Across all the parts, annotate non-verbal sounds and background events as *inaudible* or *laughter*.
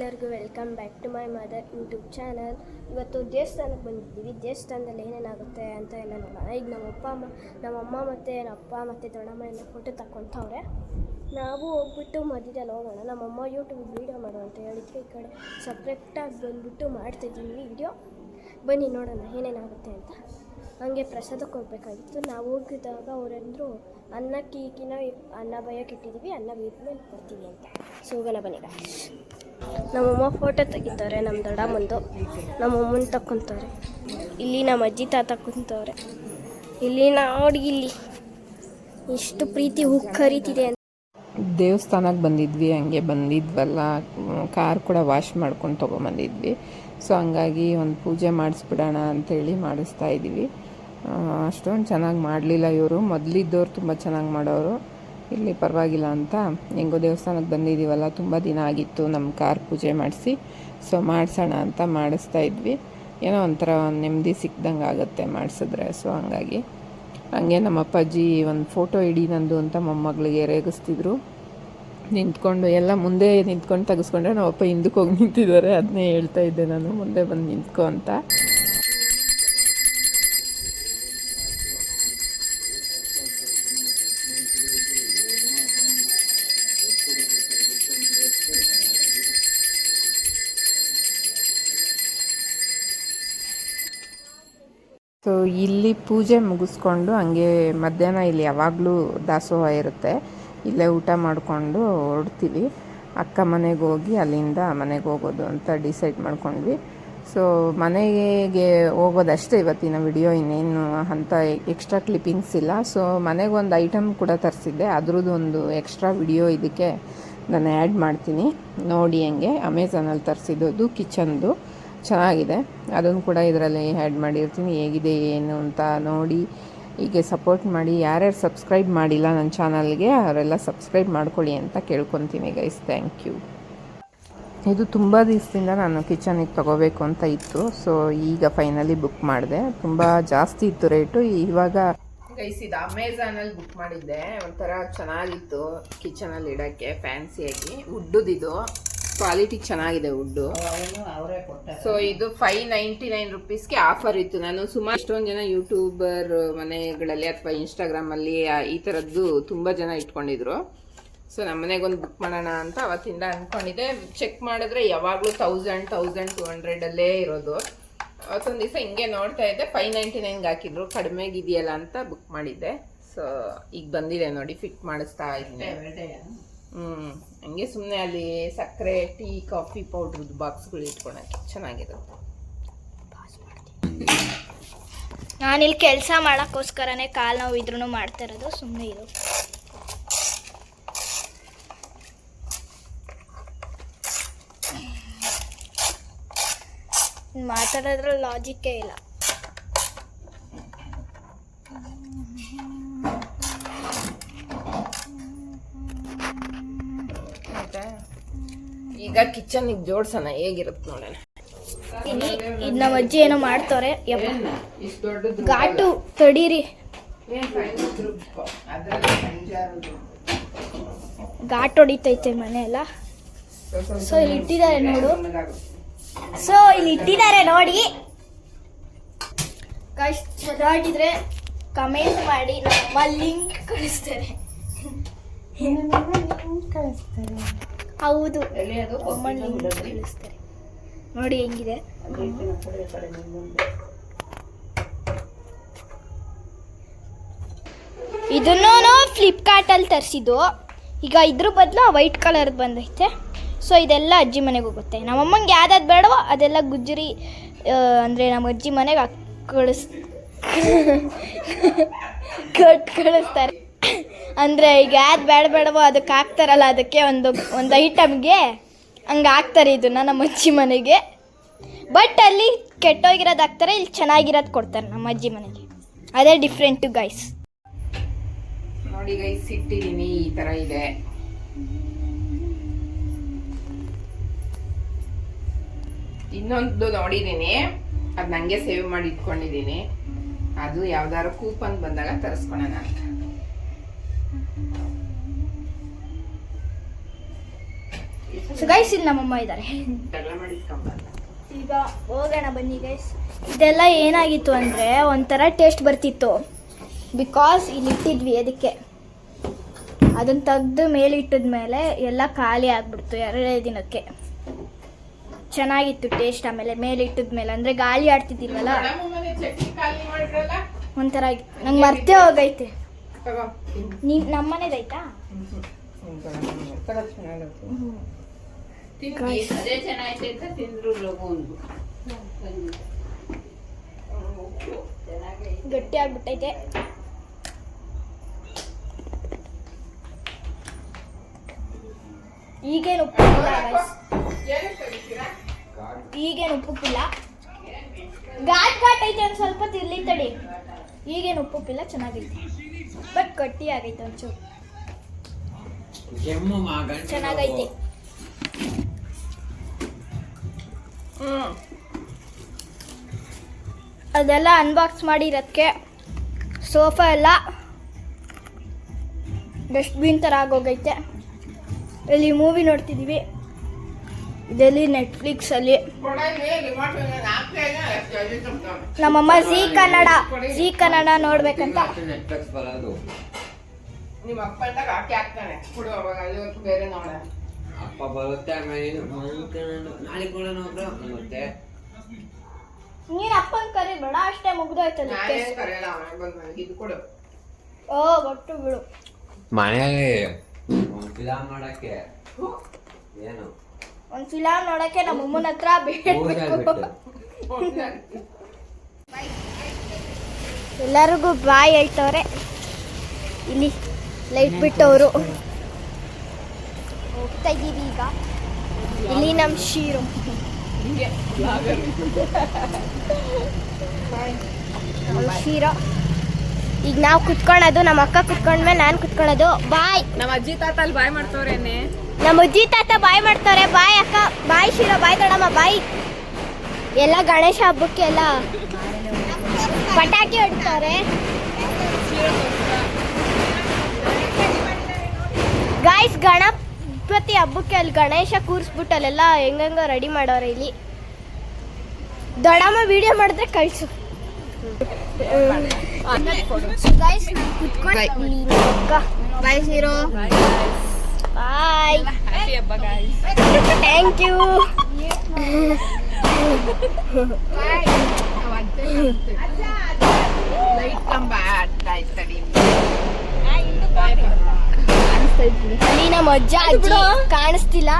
ಎಲ್ಲರಿಗೂ welcome back to my mother YouTube channel. ಇವತ್ತು ದೇವಸ್ಥಾನಕ್ಕೆ ಬಂದಿದ್ದೀವಿ. ದೇವಸ್ಥಾನದಲ್ಲಿ ಏನೇನಾಗುತ್ತೆ ಅಂತ ಎಲ್ಲ ನೋಡೋಣ. ಈಗ ನಮ್ಮ ಅಪ್ಪ ಅಮ್ಮ, ನಮ್ಮ ಅಮ್ಮ ಮತ್ತು ನಮ್ಮ ಅಪ್ಪ ಮತ್ತು ದೊಡ್ಡಮ್ಮ ಎಲ್ಲ ಫೋಟೋ ತಗೊತವ್ರೆ ನಾವು ಹೋಗ್ಬಿಟ್ಟು ಮಧ್ಯದಲ್ಲಿ ಹೋಗೋಣ. ನಮ್ಮಮ್ಮ ಯೂಟ್ಯೂಬ್ ವೀಡಿಯೋ ಮಾಡು ಅಂತ ಹೇಳಿದ್ರು. ಈ ಕಡೆ ಸಪ್ರೇಟಾಗಿ ಬಂದುಬಿಟ್ಟು ಮಾಡ್ತಿದ್ದೀವಿ ವೀಡಿಯೋ ಬನ್ನಿ ನೋಡೋಣ ಏನೇನಾಗುತ್ತೆ ಅಂತ. ಹಾಗೆ ಪ್ರಸಾದಕ್ಕೆ ಹೋಗ್ಬೇಕಾಗಿತ್ತು. ನಾವು ಹೋಗಿದ್ದಾಗ ಅವರಂದರು, ಅನ್ನಕ್ಕೆ ಈಗಿನ ಅನ್ನ ಬಯಕ್ಕೆ ಇಟ್ಟಿದ್ದೀವಿ. ಅನ್ನ ಬೇದ್ಮೇಲೆ ಕೊಡ್ತೀವಿ ಅಂತ. ಸೊ, ಹೋಗೋಣ ಬನ್ನಿ guys. ನಮ್ಮಮ್ಮ ಫೋಟೋ ತೆಗಿತಾರೆ ನಮ್ಮ ದೊಡ್ಡಮ್ಮಂದು. ನಮ್ಮಮ್ಮನ ತಕ್ಕೊಂತವ್ರೆ. ಇಲ್ಲಿ ನಮ್ಮ ಅಜ್ಜಿ ತಾತ ಕುಂತವ್ರೆ. ಇಲ್ಲಿ ನೋಡಿ ಇಲ್ಲಿ. ಎಷ್ಟು ಪ್ರೀತಿ ಉಕ್ಕರಿತಿದೆ ಅಂತ. ದೇವಸ್ಥಾನಕ್ಕೆ ಬಂದಿದ್ವಿ, ಹಂಗೆ ಬಂದಿದ್ವಲ್ಲ. ಕಾರ್ ಕೂಡ ವಾಶ್ ಮಾಡ್ಕೊಂಡು ತೊಗೊಂಬಂದಿದ್ವಿ. ಸೊ ಹಂಗಾಗಿ ಒಂದು ಪೂಜೆ ಮಾಡಿಸ್ಬಿಡೋಣ ಅಂಥೇಳಿ ಮಾಡಿಸ್ತಾ ಇದ್ದೀವಿ ಅಷ್ಟೊಂದು ಚೆನ್ನಾಗಿ ಮಾಡಲಿಲ್ಲ ಇವರು. ಮೊದಲಿದ್ದವ್ರು ತುಂಬ ಚೆನ್ನಾಗಿ ಮಾಡೋರು. ಇಲ್ಲಿ ಪರವಾಗಿಲ್ಲ ಅಂತ ಹೆಂಗೋ ದೇವಸ್ಥಾನಕ್ಕೆ ಬಂದಿದ್ದೀವಲ್ಲ, ತುಂಬ ದಿನ ಆಗಿತ್ತು ನಮ್ಮ ಕಾರ್ ಪೂಜೆ ಮಾಡಿಸಿ ಸೊ ಮಾಡಿಸೋಣ ಅಂತ ಮಾಡಿಸ್ತಾ ಇದ್ವಿ. ಏನೋ ಒಂಥರ ನೆಮ್ಮದಿ ಸಿಕ್ದಂಗೆ ಆಗುತ್ತೆ ಮಾಡಿಸಿದ್ರೆ ಸೊ ಹಂಗಾಗಿ. ಹಂಗೆ ನಮ್ಮ ಅಪ್ಪಾಜಿ ಒಂದು ಫೋಟೋ ಇಡಿ ನಂದು ಅಂತ ಮೊಮ್ಮಗಳಿಗೆ ರೇಗಿಸ್ತಿದ್ರು. ನಿಂತ್ಕೊಂಡು ಎಲ್ಲ ಮುಂದೆ ನಿಂತ್ಕೊಂಡು ತೆಗೆಸ್ಕೊಂಡ್ರೆ ನಮ್ಮ ಅಪ್ಪ ಹಿಂದಕ್ಕೆ ಹೋಗಿ ನಿಂತಿದ್ದಾರೆ ಅದನ್ನೇ ಹೇಳ್ತಾ ಇದ್ದೆ ನಾನು, ಮುಂದೆ ಬಂದು ನಿಂತ್ಕೊ ಅಂತ. ಇಲ್ಲಿ ಪೂಜೆ ಮುಗಿಸ್ಕೊಂಡು ಹಂಗೆ ಮಧ್ಯಾಹ್ನ ಇಲ್ಲಿ ಯಾವಾಗಲೂ ದಾಸೋಹ ಇರುತ್ತೆ. ಇಲ್ಲೇ ಊಟ ಮಾಡಿಕೊಂಡು ಹೊರಡ್ತೀವಿ. ಅಕ್ಕ ಮನೆಗೆ ಹೋಗಿ ಅಲ್ಲಿಂದ ಮನೆಗೆ ಹೋಗೋದು ಅಂತ ಡಿಸೈಡ್ ಮಾಡ್ಕೊಂಡ್ವಿ. ಸೊ ಮನೆಗೆ ಹೋಗೋದಷ್ಟೇ ಇವತ್ತಿನ ವಿಡಿಯೋ, ಇನ್ನೇನು ಅಂತ ಎಕ್ಸ್ಟ್ರಾ ಕ್ಲಿಪ್ಪಿಂಗ್ಸ್ ಇಲ್ಲ. ಸೊ ಮನೆಗೆ ಒಂದು ಐಟಮ್ ಕೂಡ ತರಿಸಿದ್ದೆ. ಅದ್ರದ್ದು ಒಂದು ಎಕ್ಸ್ಟ್ರಾ ವಿಡಿಯೋ ಇದಕ್ಕೆ ನಾನು ಆ್ಯಡ್ ಮಾಡ್ತೀನಿ. ನೋಡಿ ಹಂಗೆ ಅಮೆಝಾನಲ್ಲಿ ತರಿಸಿದ್ದು ಕಿಚನ್ದು. ಚೆನ್ನಾಗಿದೆ. ಅದನ್ನು ಕೂಡ ಇದರಲ್ಲಿ ಆ್ಯಡ್ ಮಾಡಿರ್ತೀನಿ. ಹೇಗಿದೆ, ಏನು ಅಂತ ನೋಡಿ. ಹೀಗೆ ಸಪೋರ್ಟ್ ಮಾಡಿ. ಯಾರ್ಯಾರು ಸಬ್ಸ್ಕ್ರೈಬ್ ಮಾಡಿಲ್ಲ ನನ್ನ ಚಾನಲ್ಗೆ ಅವರೆಲ್ಲ ಸಬ್ಸ್ಕ್ರೈಬ್ ಮಾಡ್ಕೊಳ್ಳಿ ಅಂತ ಕೇಳ್ಕೊತೀನಿ ಗೈಸ್ ಥ್ಯಾಂಕ್ ಯು ಇದು ತುಂಬ ದಿವಸದಿಂದ ನಾನು ಕಿಚನಿಗೆ ತೊಗೋಬೇಕು ಅಂತ ಇತ್ತು. ಸೊ ಈಗ ಫೈನಲಿ ಬುಕ್ ಮಾಡಿದೆ. ತುಂಬ ಜಾಸ್ತಿ ಇತ್ತು ರೇಟು ಇವಾಗ ಗೈಸ್ ಇದು ಅಮೆಝಾನಲ್ಲಿ ಬುಕ್ ಮಾಡಿದ್ದೆ. ಒಂಥರ ಚೆನ್ನಾಗಿತ್ತು ಕಿಚನಲ್ಲಿ ಇಡೋಕ್ಕೆ ಫ್ಯಾನ್ಸಿಯಾಗಿ ವುಡ್ಡುದಿದು ಕ್ವಾಲಿಟಿ ಚೆನ್ನಾಗಿದೆ ವುಡ್ಡು. ಸೊ ಇದು ಫೈವ್ ನೈಂಟಿ ನೈನ್ ರುಪೀಸ್ಗೆ ಆಫರ್ ಇತ್ತು. ನಾನು ಸುಮಾರು ಎಷ್ಟೊಂದು ಜನ ಯೂಟ್ಯೂಬರ್ ಮನೆಗಳಲ್ಲಿ ಅಥವಾ ಇನ್ಸ್ಟಾಗ್ರಾಮಲ್ಲಿ ಈ ಥರದ್ದು ತುಂಬ ಜನ ಇಟ್ಕೊಂಡಿದ್ರು. ಸೊ ನಮ್ಮ ಮನೆಗೆ ಒಂದು ಬುಕ್ ಮಾಡೋಣ ಅಂತ ಅವತ್ತಿಂದ ಅಂದ್ಕೊಂಡಿದ್ದೆ ಚೆಕ್ ಮಾಡಿದ್ರೆ ಯಾವಾಗಲೂ ತೌಸಂಡ್ ತೌಸಂಡ್ ಟು ಹಂಡ್ರೆಡಲ್ಲೇ ಇರೋದು. ಅವತ್ತೊಂದು ದಿವಸ ಹಿಂಗೆ ನೋಡ್ತಾ ಇದ್ದೆ. ಫೈವ್ ನೈಂಟಿ ನೈನ್ಗೆ ಹಾಕಿದ್ರು. ಕಡಿಮೆಗಿದೆಯಲ್ಲ ಅಂತ ಬುಕ್ ಮಾಡಿದ್ದೆ. ಸೊ ಈಗ ಬಂದಿದೆ ನೋಡಿ ಫಿಟ್ ಮಾಡಿಸ್ತಾ ಇದ್ದೀನಿ. ಹ್ಮ್. ಹಂಗೆ ಸುಮ್ಮನೆ ಅಲ್ಲಿ ಸಕ್ಕರೆ, ಟೀ, ಕಾಫಿ ಪೌಡ್ರದ್ದು ಬಾಕ್ಸ್ಗಳು ಇಟ್ಕೊಳಕ್ಕೆ ಚೆನ್ನಾಗಿರುತ್ತೆ. ನಾನಿಲ್ಲಿ ಕೆಲಸ ಮಾಡೋಕ್ಕೋಸ್ಕರನೇ ಕಾಲು ನೋವು ಇದ್ರೂ ಮಾಡ್ತಾ ಇರೋದು ಸುಮ್ಮನೆ ಇದು ಮಾತಾಡೋದ್ರಲ್ಲಿ ಲಾಜಿಕ್ಕೇ ಇಲ್ಲ. ಈಗ ಕಿಚನಿಗೆ ಜೋಡ್ಸೋಣ ಹೇಗಿರುತ್ತೆ ನೋಡೋಣ. ಇದು ನಮ್ಮ ಅಜ್ಜಿ ಏನೋ ಮಾಡ್ತವ್ರೆ. ಯಪ್ಪ ಘಾಟು ತಡೀರಿ. ಘಾಟ್ ಹೊಡಿತೈತೆ ಮನೆ ಎಲ್ಲ ಸೊ ಇಲ್ಲಿ ಇಟ್ಟಿದ್ದಾರೆ ನೋಡು. ಸೊ ಇಲ್ಲಿ ಇಟ್ಟಿದ್ದಾರೆ ನೋಡಿ. ಕಷ್ಟ ಚೆನ್ನಾಗಿದ್ರೆ ಕಮೆಂಟ್ ಮಾಡಿ ನಮ್ಮ ಲಿಂಕ್ ಕಳಿಸ್ತಾರೆ. ಹೌದು. ಕಳಿಸ್ತಾರೆ. ನೋಡಿ ಹೆಂಗಿದೆ. ಇದನ್ನು ಫ್ಲಿಪ್ಕಾರ್ಟಲ್ಲಿ ತರಿಸಿದ್ದು. ಈಗ ಇದ್ರ ಬದಲು ವೈಟ್ ಕಲರ್ ಬಂದೈತೆ. ಸೊ ಇದೆಲ್ಲ ಅಜ್ಜಿ ಮನೆಗೆ ಹೋಗುತ್ತೆ. ನಮ್ಮಮ್ಮಂಗೆ ಯಾವ್ದಾದ್ರು ಬೇಡವೋ ಅದೆಲ್ಲ ಗುಜ್ಜರಿ ಅಂದರೆ ನಮ್ಮ ಅಜ್ಜಿ ಮನೆಗೆ ಕಳಿಸ್ ಕಟ್ ಕಳಿಸ್ತಾರೆ. *laughs* ಅಂದರೆ ಈಗ ಯಾವ್ದು ಬೇಡ ಬೇಡವೋ ಅದಕ್ಕೆ ಹಾಕ್ತಾರಲ್ಲ, ಅದಕ್ಕೆ ಒಂದು ಒಂದು ಐಟಮ್ಗೆ ಹಂಗೆ ಹಾಕ್ತಾರೆ ಇದನ್ನು ನಮ್ಮ ಅಜ್ಜಿ ಮನೆಗೆ. ಬಟ್ ಅಲ್ಲಿ ಕೆಟ್ಟೋಗಿರೋದು ಹಾಕ್ತಾರೆ, ಇಲ್ಲಿ ಚೆನ್ನಾಗಿರೋದು ಕೊಡ್ತಾರೆ ನಮ್ಮ ಅಜ್ಜಿ ಮನೆಗೆ. ಅದೇ ಡಿಫ್ರೆಂಟು ಗೈಸ್ ನೋಡಿ ಗೈಸ್ ಇಟ್ಟಿದ್ದೀನಿ, ಈ ಥರ ಇದೆ. ಇನ್ನೊಂದು ನೋಡಿದ್ದೀನಿ. ಅದು ನನಗೆ ಸೇವ್ ಮಾಡಿ ಇಟ್ಕೊಂಡಿದ್ದೀನಿ. ಅದು ಯಾವ್ದಾದ್ರು ಕೂಪನ್ ಬಂದಾಗ ತರಿಸ್ಕೊಳೋಣ ಅಂತ. ಸೊ ಗೈಸ್ ಇಲ್ಲಿ ನಮ್ಮಮ್ಮ ಇದ್ದಾರೆ. ಈಗ ಹೋಗೋಣ ಬನ್ನಿ ಗೈಸ್ ಇದೆಲ್ಲ ಏನಾಗಿತ್ತು ಅಂದರೆ ಒಂಥರ ಟೇಸ್ಟ್ ಬರ್ತಿತ್ತು. ಬಿಕಾಸ್ ಇಲ್ಲಿ ಇಟ್ಟಿದ್ವಿ ಅದಕ್ಕೆ. ಅದನ್ನು ತೆಗೆದು ಮೇಲೆ ಇಟ್ಟಿದ ಮೇಲೆ ಎಲ್ಲ ಖಾಲಿ ಆಗಿಬಿಡ್ತು ಎರಡೇ ದಿನಕ್ಕೆ. ಚೆನ್ನಾಗಿತ್ತು ಟೇಸ್ಟ್ ಆಮೇಲೆ ಮೇಲೆ ಇಟ್ಟಿದ ಮೇಲೆ. ಅಂದರೆ ಗಾಳಿ ಆಡ್ತಿದ್ದಿಲ್ವಲ್ಲ? ಒಂಥರ ನಂಗೆ ಮರ್ತೇ ಹೋಗೈತೆ. ನೀನು ನಮ್ಮನೇದಾಯ್ತಾ? ಅದೇ ಚೆನ್ನಾಗೈತೆ ಅಂತ ತಿಂದ್ರು ಲಘು ಒಂದು ಗಟ್ಟಿ ಆಗ್ಬಿಟ್ಟೈತೆ. ಈಗೇನು ಉಪ್ಪಿಲ್ಲ. ಈಗೇನು ಉಪ್ಪುಪ್ಪಿಲ್ಲ ಘಾಟ್ ಘಾಟ್ ಐತೆ ಒಂದು ಸ್ವಲ್ಪ ತಿರ್ಲಿ ತಡಿ. ಈಗೇನು ಉಪ್ಪುಪ್ಪಿಲ್ಲ ಚೆನ್ನಾಗೈತೆ. ಬಟ್ ಗಟ್ಟಿ ಆಗೈತೆ ಒಂಚೂರು. ಚೆನ್ನಾಗೈತೆ. ಅದೆಲ್ಲ ಅನ್ಬಾಕ್ಸ್ ಮಾಡಿರೋದಕ್ಕೆ ಸೋಫಾ ಎಲ್ಲ ಡಸ್ಟ್ಬಿನ್ ಥರ ಆಗೋಗೈತೆ. ಇಲ್ಲಿ ಮೂವಿ ನೋಡ್ತಿದ್ದೀವಿ ಇದೆಲ್ಲಿ ನೆಟ್ಫ್ಲಿಕ್ಸಲ್ಲಿ ನಮ್ಮಮ್ಮ ಜಿ ಕನ್ನಡ ಜಿ ಕನ್ನಡ ನೋಡ್ಬೇಕಂತ. ನಿಮ್ಮ ಅಪ್ಪ ಅಂತ ಹಾಕಿ ಹಾಕ್ತಾನೆ ಬೇರೆ ನೋಡ. ಅಪ್ಪ ಬರುತ್ತೆ ಆಮೇಲೆ ಏನು? ಮಲ್ಕೊಂಡು ನಾಳೆ ಕೊಡೋಣ ಒಬ್ರು ಮತ್ತೆ ಅಪ್ಪನ್ ಅಪ್ಪನ ಕರಿಬೇಡ ಅಷ್ಟೇ ಮುಗ್ದೋಯ್ತು ನಾನೇ ಕರೆಯಲ್ಲ ಅವನೇ ಬಂದು ನನಗೆ ಇದು ಕೊಡು. ಓ ಒಟ್ಟು ಬಿಡು. ಮನೆಯಲ್ಲಿ ಫಿಲಾಮ್ ನೋಡಕ್ಕೆ ಏನು? ಒಂದ್ ಫಿಲಾಮ್ ನೋಡಕ್ಕೆ ನಮ್ಮ ಅಮ್ಮನ ಹತ್ರ ಬೇಡ ಬಿಟ್ಟು ಎಲ್ಲರಿಗೂ ಬಾಯ್ ಹೇಳ್ತವ್ರೆ. ಇಲ್ಲಿ ಲೈಟ್ ಬಿಟ್ಟವರು. ಹೋಗ್ತಾ ಇದ್ದೀವಿ ಈಗ. ಇಲ್ಲಿ ನಮ್ಮ ಶೀರು ಶೀರೋ ಈಗ ನಾವು ಕುತ್ಕೊಳ್ಳೋದು ನಮ್ಮ ಅಕ್ಕ ಕುತ್ಕೊಂಡ್ಮೇಲೆ ನಾನು ಕುತ್ಕೊಳ್ಳೋದು. ಬಾಯ್. ನಮ್ಮ ಅಜ್ಜಿ ತಾತ ಅಲ್ಲಿ ಬಾಯ್ ಮಾಡ್ತವ್ರೇನೆ. ನಮ್ಮ ಅಜ್ಜಿ ತಾತ ಬಾಯ್ ಮಾಡ್ತಾರೆ. ಬಾಯ್ ಅಕ್ಕ. ಬಾಯ್ ಶಿರೋ ಬಾಯ್ ದೊಡಮ್ಮ ಬಾಯ್. ಎಲ್ಲ ಗಣೇಶ ಹಬ್ಬಕ್ಕೆ ಎಲ್ಲ ಪಟಾಕಿ ಹೊಡ್ತಾರೆ. ಗಾಯ್ಸ್ ಗಣಪತಿ ಹಬ್ಬಕ್ಕೆ ಅಲ್ಲಿ ಗಣೇಶ ಕೂರಿಸ್ಬಿಟ್ಟು ಅಲ್ಲೆಲ್ಲ ಹೆಂಗಂಗ ರೆಡಿ ಮಾಡೋರ ಇಲ್ಲಿ. ದಡಾಮ ವಿಡಿಯೋ ಮಾಡಿದ್ರೆ ಕಳಿಸು. Guys bye thank you light ಕಂಬ ಆಯ್ತಡಿ ಅಲ್ಲಿ ನಮ್ಮ ಅಜ್ಜ ಅಜ್ಜಿ ಕಾಣಿಸ್ತಿಲ್ಲ.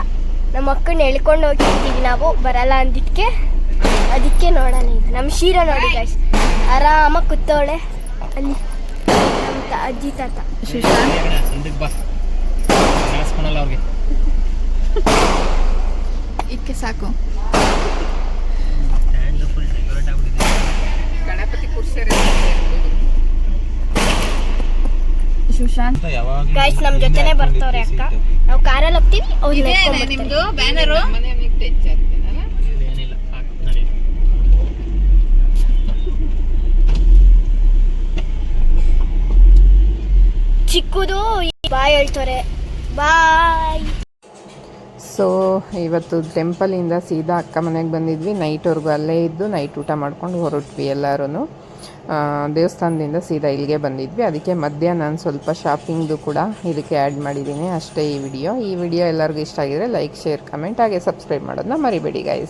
ನಮ್ಮ ಅಕ್ಕನ ಎಳ್ಕೊಂಡು ಹೋಗಿರ್ತೀವಿ ನಾವು. ಬರಲ್ಲ ಅಂದಿದ್ಕೆ. ಅದಕ್ಕೆ ನೋಡೋಣ ಈಗ. ನಮ್ಮ ಶೀರ ನೋಡಿ ಗಾಯ್ಸ್ ಆರಾಮಾಗಿ ಕೂತವಳೆ. ಅಲ್ಲಿ ನಮ್ಮ ತ- ಅಜ್ಜಿ ತಾತ. *laughs* ಇದಕ್ಕೆ ಸಾಕು. ಗಾಯ್ಸ್ ನಮ್ಮ ಜೊತೆನೆ ಬರ್ತಾವ್ರೆ ಅಕ್ಕ. ನಾವು ಕಾರಲ್ಲಿ ಹೋಗ್ತೀವಿ ಅವ್ರು ನಿಮ್ದು ಬ್ಯಾನರು ಚಿಕ್ಕದು ಬಾಯ್ ಹೇಳ್ತಾರೆ. ಬಾಯ್. ಸೊ, ಇವತ್ತು ಟೆಂಪಲಿಂದ ಸೀದಾ ಅಕ್ಕ ಮನೆಗೆ ಬಂದಿದ್ವಿ. ನೈಟ್ವರೆಗೂ ಅಲ್ಲೇ ಇದ್ದು ನೈಟ್ ಊಟ ಮಾಡ್ಕೊಂಡು ಹೊರಟ್ವಿ ಎಲ್ಲರೂ ದೇವಸ್ಥಾನದಿಂದ ಸೀದಾ ಇಲ್ಲಿಗೆ ಬಂದಿದ್ವಿ. ಅದಕ್ಕೆ ಮಧ್ಯ ನಾನು ಸ್ವಲ್ಪ ಶಾಪಿಂಗ್ದು ಕೂಡ ಇದಕ್ಕೆ ಆ್ಯಡ್ ಮಾಡಿದ್ದೀನಿ. ಅಷ್ಟೇ ಈ ವಿಡಿಯೋ. ಈ ವಿಡಿಯೋ ಎಲ್ಲರಿಗೂ ಇಷ್ಟ ಆಗಿದ್ರೆ ಲೈಕ್, ಶೇರ್, ಕಮೆಂಟ್ ಹಾಗೆ ಸಬ್ಸ್ಕ್ರೈಬ್ ಮಾಡೋದನ್ನ ಮರಿಬೇಡಿ ಗೈಸ್